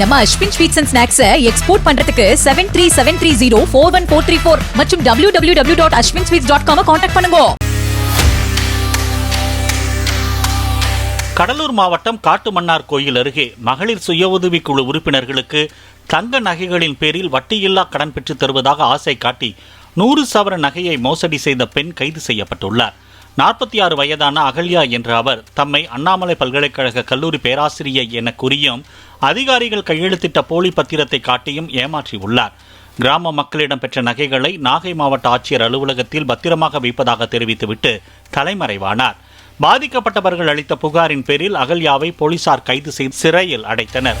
நம்ம Ashwin sweets and ஸ்நாக்ஸை export பண்றதுக்கு seven three seven three zero four one four three four மற்றும் W W W dot Ashwin sweets dot com contact பண்ணுங்க. கடலூர் மாவட்டம் காட்டுமன்னார் கோயில் அருகே மகளிர் சுய உதவிக் குழு உறுப்பினர்களுக்கு தங்க நகைகளின் பேரில் வட்டியில்லா கடன் பெற்றுத் தருவதாக ஆசை காட்டி நூறு சவர நகையை மோசடி செய்த பெண் கைது செய்யப்பட்டுள்ளார். நாற்பத்தி ஆறு வயதான அகல்யா என்ற அவர் தம்மை அண்ணாமலை பல்கலைக்கழக கல்லூரி பேராசிரியை என கூறியும் அதிகாரிகள் கையெழுத்திட்ட போலி பத்திரத்தை காட்டியும் ஏமாற்றியுள்ளார். கிராம மக்களிடம் பெற்ற நகைகளை நாகை மாவட்ட ஆட்சியர் அலுவலகத்தில் பத்திரமாக வைப்பதாக தெரிவித்துவிட்டு தலைமறைவானார். பாதிக்கப்பட்டவர்கள் அளித்த புகாரின் பேரில் அகல்யாவை போலீசார் கைது செய்து சிறையில் அடைத்தனர்.